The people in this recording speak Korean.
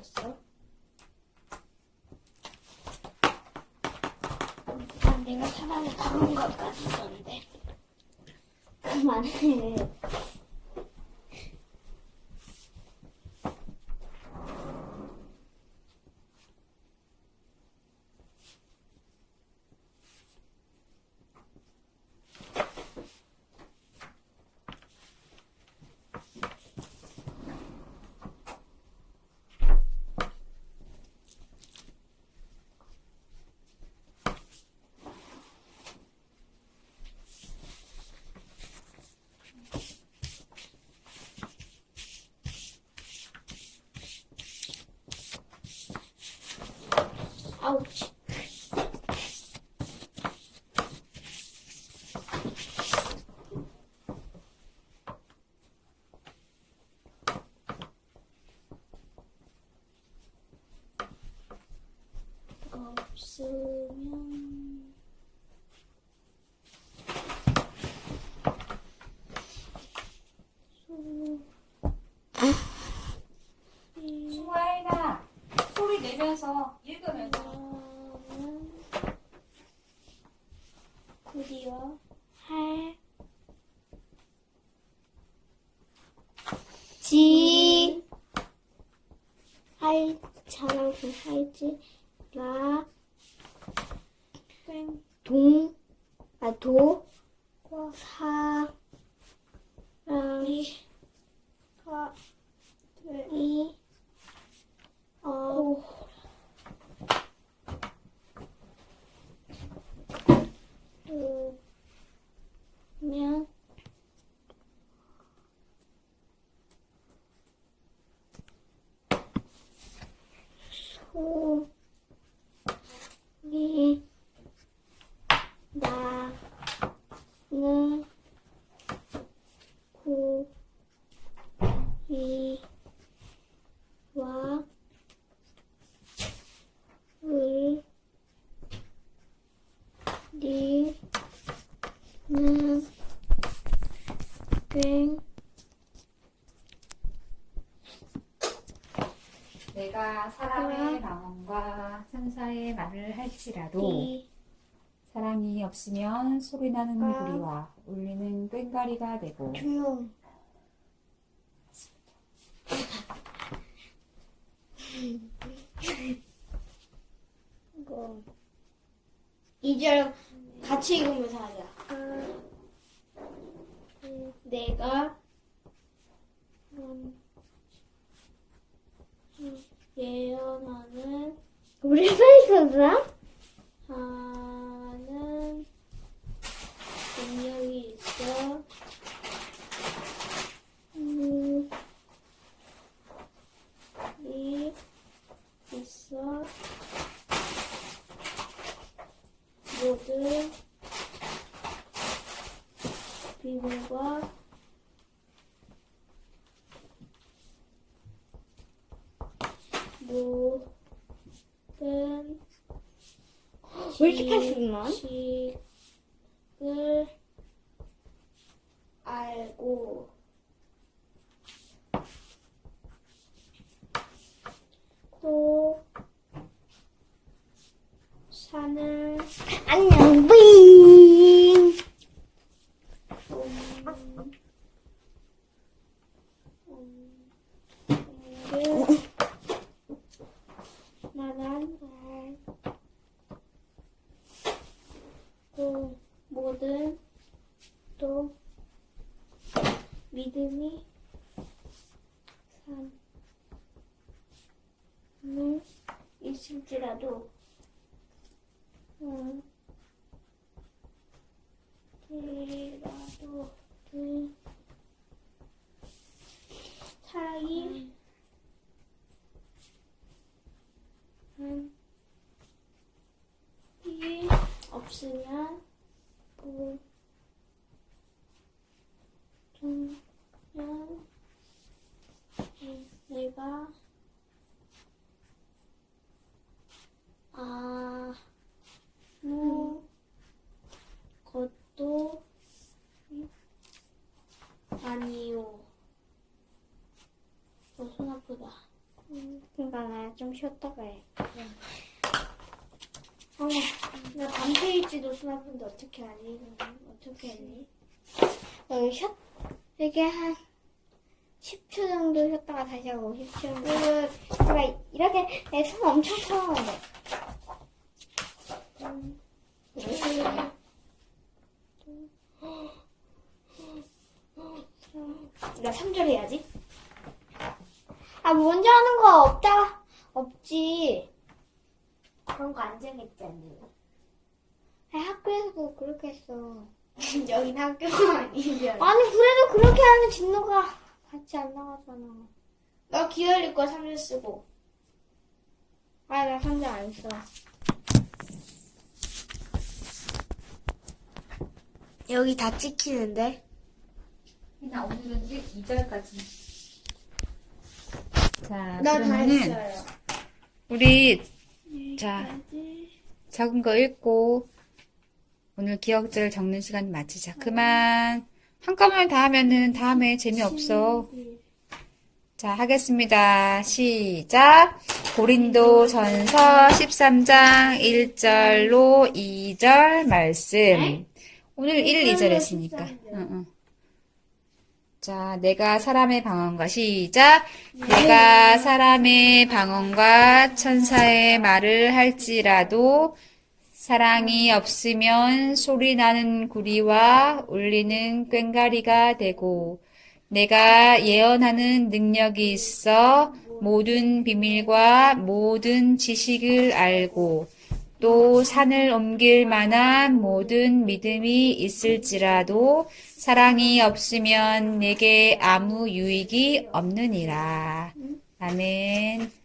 있었어? 아, 내가 사람을 잡은 것 같았었는데. 그만해. 아우치. 이거 없으면 수- 이- 수아이나 소리 내면서 읽으면서 이거는 구리와 할, 지, 할, 자랑 그 할지, 라, 땡, 동, 아, 도, 사, 랑, 가, 이, 어, 면 소, 리, 나, 는, 구, 이, 와, 을, 리, 는, 꽹, 내가 사람의 망원과 천사의 말을 할지라도 리, 사랑이 없으면 소리나는 아. 구리와 울리는 꽹과리가 되고 조용. 이거 2절 같이 읽으면서 하자. 내가 음, 예언하는 우리 서 있었나? 하는 능력이 있어. 음, 이 있어. 모든 비밀과 모든 왜 이렇게 하시나? 지식을 알고 또 산을 안녕, 뿌잉. 음, 음, 나란 말, 또 모든 또 믿음이 산을 있을지라도. 음, 이라도. 그 사이. 한. 이. 없으면 그 보면 내가 아무 것도 아니요. 어, 손 아프다. 그러니까 쉬었다가 해. 어머, 나 밤 페이지도 수납했는데 어떻게 하니? 어떻게 했니? 여기 쉬었, 이게 한 10초 정도 쉬었다가 다시 하고 10초 정도. 제가 이렇게 내 손 엄청 이렇게. 나 3절 해야지. 아, 먼저 하는 거 없다. 없지. 그런 거안 정했잖니. 아, 학교에서도 그렇게 했어. 여긴 학교가 아니잖아. 아니, 그래도 그렇게 하면 진로가 같이 안 나가잖아. 너 기다릴 거 3일 쓰고. 아, 나 3절 안 써. 여기 다 찍히는데? 희나 오늘은 1, 2절까지. 자, 나다 그러면은 했어요. 우리 자 적은 거 읽고 오늘 기억들을 적는 시간 마치자. 그만. 한꺼번에 다 하면은 다음에 재미없어. 자, 하겠습니다. 시작. 고린도 전서 13장 1절로 2절 말씀. 오늘 1, 2절 했으니까. 응, 응. 자, 내가 사람의 방언과 시작. 내가 사람의 방언과 천사의 말을 할지라도 사랑이 없으면 소리 나는 구리와 울리는 꽹가리가 되고 내가 예언하는 능력이 있어 모든 비밀과 모든 지식을 알고 또 산을 옮길 만한 모든 믿음이 있을지라도 사랑이 없으면 내게 아무 유익이 없느니라. 아멘.